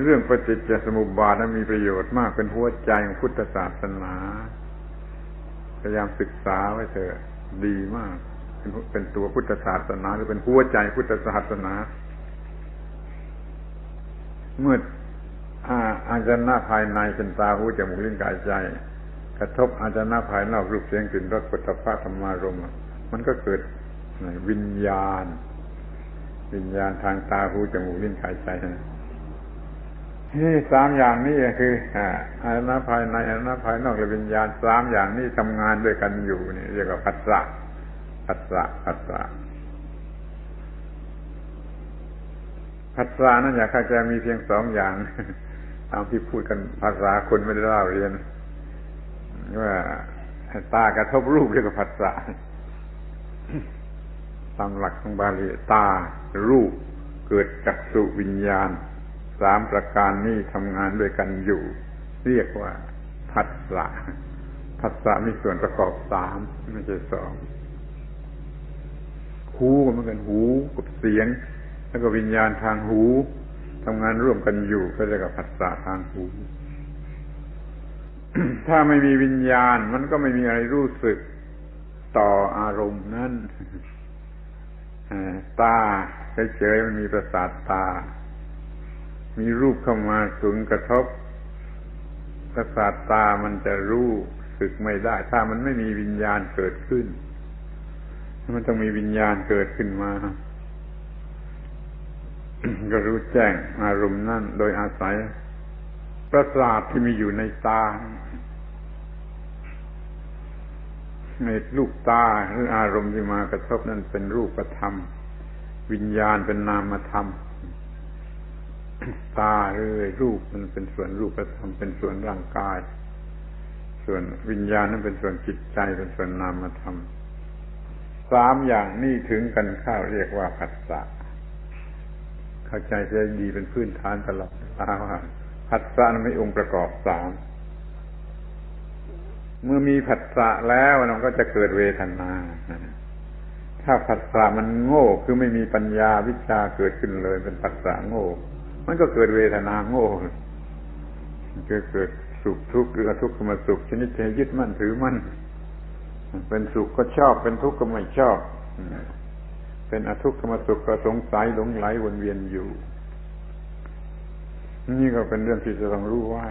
เรื่องปฏิจจสมุปบาทนั้นมีประโยชน์มากเป็นหัวใจของพุทธศาสนา พยายามศึกษาไว้เถอะดีมาก เป็นเป็นตัวพุทธศาสนา หรือเป็นหัวใจพุทธศาสนา เมื่ออาจารย์ภายในเป็นตาหูจมูกลิ้นกายใจ กระทบอาจารย์ภายนอกรูปเสียงกลิ่นรสปุถะพะธรรมารมมันก็เกิดวิญญาณ วิญญาณทางตาหูจมูกลิ้นกายใจนี่ นี่สามอย่างนี้คืออายนะภายในอายนะภายนอกและวิญญาณสามอย่างนี้ทำงานด้วยกันอยู่นี่เรียกว่าปัสสะปัสสะปัสสะปัสสะนั่นอยากเข้าใจมีเพียงสองอย่างตามที่พูดกันภาษาคนไม่ได้เล่าเรียนว่าตากระทบรูปเรียกว่าผัสสะตามหลักของบาลีตารูปเกิดจากสุวิญญาณ สามประการนี้ทำงานด้วยกันอยู่ เรียกว่าผัสสะผัสสะมีส่วนประกอบสามไม่ใช่สองหูก็เหมือนกันหูกับเสียง แล้วก็วิญญาณทางหูทำงานร่วมกันอยู่ก็เรียกว่าผัสสะทางหู ถ้าไม่มีวิญญาณ มันก็ไม่มีอะไรรู้สึกต่ออารมณ์นั้นตาเฉยๆมันมีประสาทตา มีรูปเข้ามาถึงกระทบประสาทตามันจะรู้สึกไม่ได้ ถ้ามันไม่มีวิญญาณเกิดขึ้น มันต้องมีวิญญาณเกิดขึ้นมา ก็รู้แจ้งอารมณ์นั่นโดยอาศัย ประสาทที่มีอยู่ในตาในลูกตาหรืออารมณ์ที่มากระทบนั่นเป็นรูปธรรม วิญญาณเป็นนามธรรม ตาหรือรูปมันเป็นส่วนรูปธรรมเป็นส่วนร่างกาย ส่วนวิญญาณนั้นเป็นส่วนจิตใจเป็นส่วนนามธรรมสามอย่างนี้ถึงกันข้าวเรียกว่าผัสสะเข้าใจจะดีเป็นพื้นฐานตลอดตาว่าผัสสะนั้นไม่องค์ประกอบสามเมื่อมีผัสสะแล้วมันก็จะเกิดเวทนา ถ้าผัสสะมันโง่คือไม่มีปัญญาวิชาเกิดขึ้นเลยเป็นผัสสะโง่ มันก็เกิดเวทนาโง่จะเกิดสุขทุกข์หรือทุกข์มาสุขชนิดจะยึดมั่นถือมั่นเป็นสุขก็ชอบเป็นทุกข์ก็ไม่ชอบเป็นอทุกขมสุขก็สงสัยหลงไหลวนเวียนอยู่ นี่ก็เป็นเรื่องที่จะต้องรู้ว่า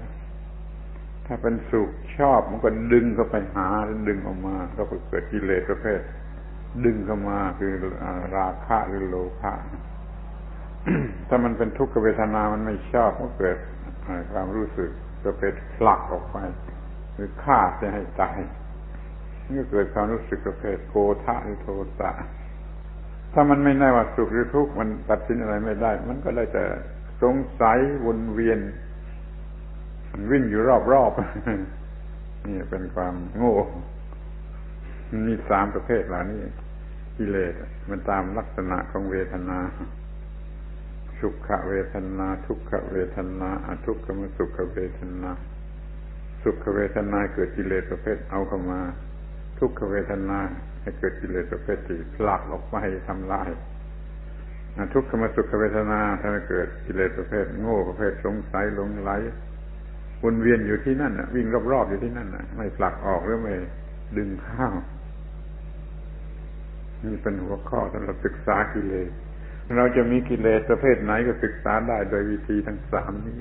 ถ้าเป็นสุขชอบมันก็ดึงเข้าไปหาดึงออกมา ก็เกิดกิเลสประเภท ดึงเข้ามาคือราคะหรือโลภะ ถ้ามันเป็นทุกขเวทนา มันไม่ชอบก็เกิดความรู้สึกประเภทผลักออกไป หรือฆ่าจะให้ตายนี่ก็เกิดความรู้สึกประเภทโกธะหรือโทสะถ้ามันไม่แน่ว่าสุขหรือทุกข์มันตัดสินอะไรไม่ได้ มันก็ได้แต่สงสัยวนเวียนมันวิ่งอยู่รอบๆนี่เป็นความโง่มีสามประเภทเหล่านี้กิเลสมันตามลักษณะของเวทนา สุขเวทนา ทุกขเวทนาอทุกขมสุขเวทนา สุขเวทนาเกิดกิเลสประเภทเอาเข้ามา ทุกขเวทนาให้เกิดกิเลสประเภทที่ผลักออกไปทำลายทุกขมสุขเวทนาถ้าไม่เกิดกิเลสประเภท โง่ประเภทสงสัยหลงไหลวนเวียนอยู่ที่นั่นวิ่งรอบๆอยู่ที่นั่นไม่ผลักออกหรือไม่ดึงข้าวนี่เป็นหัวข้อสำหรับศึกษากิเลส เราจะมีกิเลสประเภทไหนก็ศึกษาได้โดยวิธีทั้งสามนี้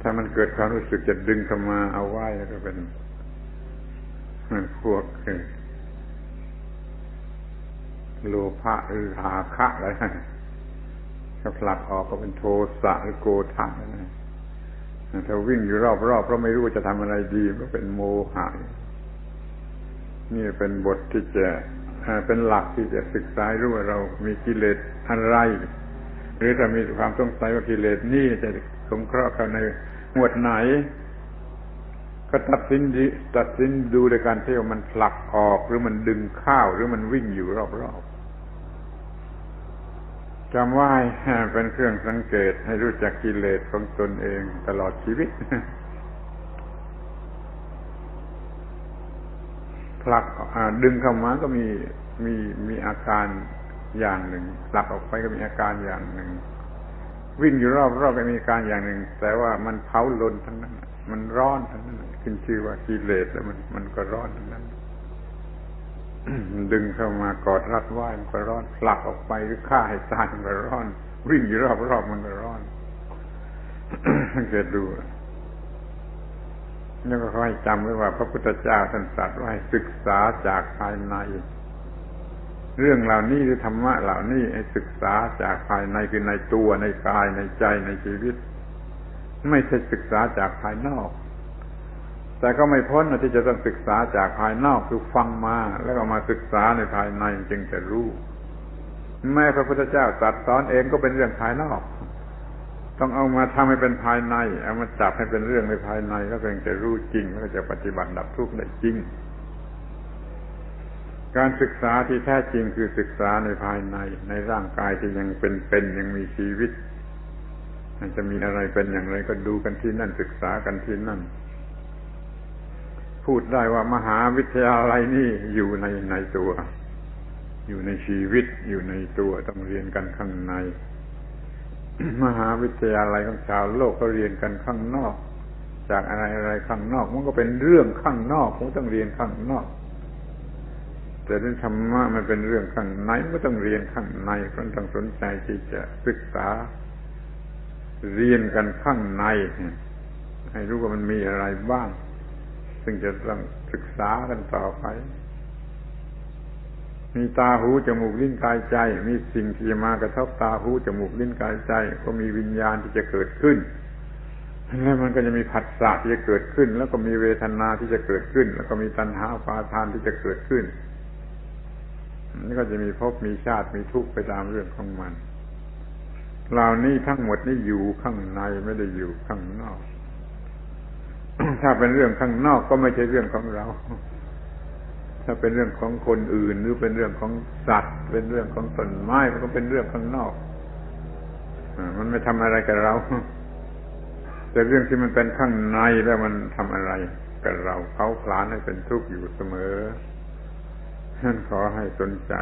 ถ้ามันเกิดความรู้สึกจะดึงเข้ามาเอาไว้ก็เป็นพวกโลภะหรือราคะอะไรถ้าผลักออกก็เป็นโทสะหรือโกธะนะถ้าวิ่งอยู่รอบๆเพราะไม่รู้จะทำอะไรดีก็เป็นโมหะนี่เป็นบทที่จะ เป็นหลักที่จะศึกษารู้ว่าเรามีกิเลสอะไร หรือถ้ามีความสงสัยว่ากิเลสนี่จะสงเคราะห์กันในหมวดไหน ก็ตัดสินดีตัดสินดูในการเที่ยวมันผลักออกหรือมันดึงข้าวหรือมันวิ่งอยู่รอบๆจำไว้เป็นเครื่องสังเกตให้รู้จักกิเลสของตนเองตลอดชีวิต ผลักดึงเข้ามาก็มีมีมีอาการอย่างหนึ่งผลักออกไปก็มีอาการอย่างหนึ่ง วิ่งอยู่รอบรอบก็มีการอย่างหนึ่ง แต่ว่ามันเผาลนทั้งนั้น มันร้อนทั้งนั้นขึ้นชื่อว่ากิเลสแล้วมันมันก็ร้อนทั้งนั้นดึงเข้ามากอดรัดไหวมันก็ร้อนผลักออกไปหรือฆ่าให้ตายมันก็ร้อน วิ่งอยู่รอบรอบมันก็ร้อนสังเกตดู แล้วก็ให้จำไว้ว่าพระพุทธเจ้าท่านตรัสว่าให้ศึกษาจากภายใน เรื่องเหล่านี้หรือธรรมะเหล่านี้ให้ศึกษาจากภายในคือในตัวในกายในใจในชีวิต ไม่ใช่ศึกษาจากภายนอก แต่ก็ไม่พ้นที่จะต้องศึกษาจากภายนอกคือฟังมาแล้วก็มาศึกษาในภายในจึงจะรู้แม้พระพุทธเจ้าตรัสสอนเองก็เป็นเรื่องภายนอก ต้องเอามาทำให้เป็นภายใน เอามาจับให้เป็นเรื่องในภายใน แล้วเองจะรู้จริง แล้วจะปฏิบัติดับทุกข์ได้จริง การศึกษาที่แท้จริงคือศึกษาในภายใน ในร่างกายที่ยังเป็นเป็นยังมีชีวิตมันจะมีอะไรเป็นอย่างไรก็ดูกันที่นั่นศึกษากันที่นั่น พูดได้ว่ามหาวิทยาลัยนี่อยู่ในในตัว อยู่ในชีวิตอยู่ในตัวต้องเรียนกันข้างใน มหาวิทยาลัยของชาวโลกเขาเรียนกันข้างนอก จากอะไรอะไรข้างนอก มันก็เป็นเรื่องข้างนอกมันต้องเรียนข้างนอก แต่เรื่องธรรมะมันเป็นเรื่องข้างในมันก็ต้องเรียนข้างในคนต้องสนใจที่จะศึกษา เรียนกันข้างใน ให้รู้ว่ามันมีอะไรบ้าง ซึ่งจะต้องศึกษากันต่อไป มีตาหูจมูกลิ้นกายใจ มีสิ่งที่จะมากระทบตาหูจมูกลิ้นกายใจ ก็มีวิญญาณที่จะเกิดขึ้นแล้วมันก็จะมีผัสสะที่จะเกิดขึ้น แล้วก็มีเวทนาที่จะเกิดขึ้น แล้วก็มีตัณหาปาทานที่จะเกิดขึ้นนี่ก็จะมีภพมีชาติมีทุกข์ไปตามเรื่องของมันเหล่านี้ทั้งหมดนี่อยู่ข้างในไม่ได้อยู่ข้างนอก ถ้าเป็นเรื่องข้างนอกก็ไม่ใช่เรื่องของเรา ถ้าเป็นเรื่องของคนอื่น หรือเป็นเรื่องของสัตว์ เป็นเรื่องของต้นไม้มันก็เป็นเรื่องข้างนอกมันไม่ทำอะไรกับเรา แต่เรื่องที่มันเป็นข้างในแล้วมันทำอะไรกับเราเขาพลานให้เป็นทุกข์อยู่เสมอท่านขอให้สนใจ